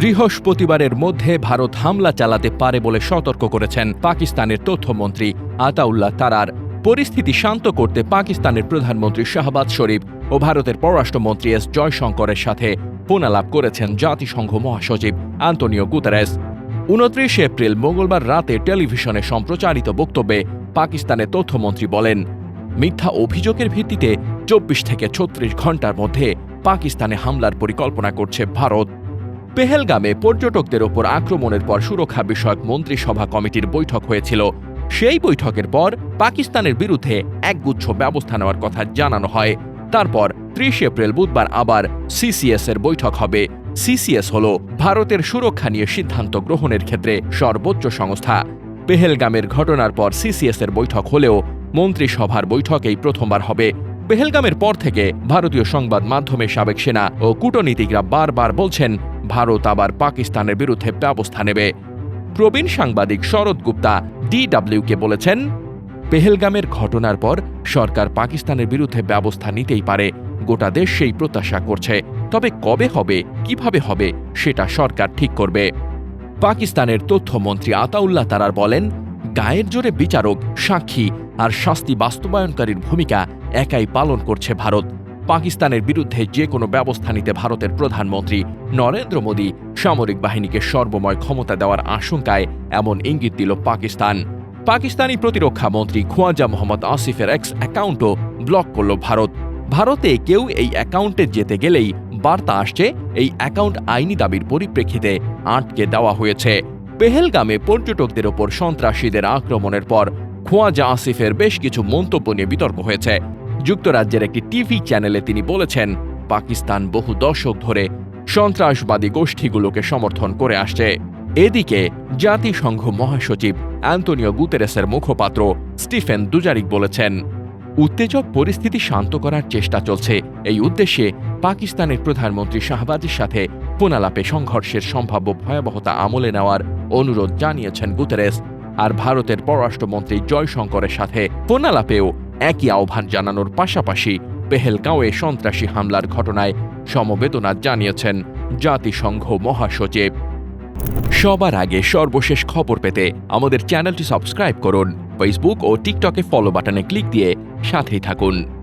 বৃহস্পতিবারের মধ্যে ভারত হামলা চালাতে পারে বলে সতর্ক করেছেন পাকিস্তানের তথ্যমন্ত্রী আতাউল্লাহ তারার। পরিস্থিতি শান্ত করতে পাকিস্তানের প্রধানমন্ত্রী শাহবাজ শরীফ ও ভারতের পররাষ্ট্রমন্ত্রী এস জয়শঙ্করের সাথে ফোনালাপ করেছেন জাতিসংঘ মহাসচিব আন্তনিও গুতারেস। উনত্রিশ এপ্রিল মঙ্গলবার রাতে টেলিভিশনে সম্প্রচারিত বক্তব্যে পাকিস্তানের তথ্যমন্ত্রী বলেন, মিথ্যা অভিযোগের ভিত্তিতে চব্বিশ থেকে ছত্রিশ ঘণ্টার মধ্যে পাকিস্তানে হামলার পরিকল্পনা করছে ভারত। পেহেলগামে পর্যটকদের ওপর আক্রমণের পর সুরক্ষা বিষয়ক মন্ত্রিসভা কমিটির বৈঠক হয়েছিল। সেই বৈঠকের পর পাকিস্তানের বিরুদ্ধে একগুচ্ছ ব্যবস্থা নেওয়ার কথা জানানো হয়। তারপর ত্রিশ এপ্রিল বুধবার আবার সিসিএস এর বৈঠক হবে। সিসিএস হল ভারতের সুরক্ষা নিয়ে সিদ্ধান্ত গ্রহণের ক্ষেত্রে সর্বোচ্চ সংস্থা। পেহেলগামের ঘটনার পর সিসিএস এর বৈঠক হলেও মন্ত্রিসভার বৈঠকেই প্রথমবার হবে। পেহেলগামের পর থেকে ভারতীয় সংবাদ মাধ্যমে সাবেক সেনা ও কূটনীতিকরা বারবার বলছেন, ভারত আবার পাকিস্তানের বিরুদ্ধে ব্যবস্থা নেবে। প্রবীণ সাংবাদিক শরৎ গুপ্তা ডিডব্লিউকে বলেছেন পেহেলগামের ঘটনার পর সরকার পাকিস্তানের বিরুদ্ধে ব্যবস্থা নিতেই পারে, গোটা দেশ সেই প্রত্যাশা করছে। তবে কবে হবে, কীভাবে হবে, সেটা সরকার ঠিক করবে। পাকিস্তানের তথ্যমন্ত্রী আতাউল্লাহ তারার বলেন, গায়ের জোরে বিচারক সাক্ষী আর শাস্তি বাস্তবায়নকারীর ভূমিকা একাই পালন করছে ভারত। পাকিস্তানের বিরুদ্ধে যে কোনো ব্যবস্থা নিতে ভারতের প্রধানমন্ত্রী নরেন্দ্র মোদী সামরিক বাহিনীকে সর্বময় ক্ষমতা দেওয়ার আশঙ্কায় এমন ইঙ্গিত দিল পাকিস্তান। পাকিস্তানি প্রতিরক্ষা মন্ত্রী খোয়াজা মোহাম্মদ আসিফের এক্স অ্যাকাউন্টও ব্লক করল ভারত। ভারতে কেউ এই অ্যাকাউন্টে যেতে গেলেই বার্তা আসছে, এই অ্যাকাউন্ট আইনি দাবির পরিপ্রেক্ষিতে আটকে দেওয়া হয়েছে। পেহেলগামে পর্যটকদের ওপর সন্ত্রাসীদের আক্রমণের পর খোয়াজা আসিফের বেশ কিছু মন্তব্য নিয়ে বিতর্ক হয়েছে। যুক্তরাজ্যের একটি টিভি চ্যানেলে তিনি বলেছেন, পাকিস্তান বহু দশক ধরে সন্ত্রাসবাদী গোষ্ঠীগুলোকে সমর্থন করে আসছে। এদিকে, জাতিসংঘ মহাসচিব অ্যান্তনিও গুতেরেসের মুখপাত্র স্টিফেন দুজারিক বলেছেন, উত্তেজক পরিস্থিতি শান্ত করার চেষ্টা চলছে। এই উদ্দেশ্যে পাকিস্তানের প্রধানমন্ত্রী শাহবাজের সাথে পুনালাপে সংঘর্ষের সম্ভাব্য ভয়াবহতা আমলে নেওয়ার অনুরোধ জানিয়েছেন গুতেরেস। আর ভারতের পররাষ্ট্রমন্ত্রী জয়শঙ্করের সাথে ফোনালাপেও একই আহ্বান জানানোর পাশাপাশি পেহেলগাঁওয়ে সন্ত্রাসী হামলার ঘটনায় সমবেদনা জানিয়েছেন জাতিসংঘ মহাসচিব। সবার আগে সর্বশেষ খবর পেতে আমাদের চ্যানেলটি সাবস্ক্রাইব করুন ফেসবুক ও টিকটকে ফলো বাটনে ক্লিক দিয়ে সাথেই থাকুন।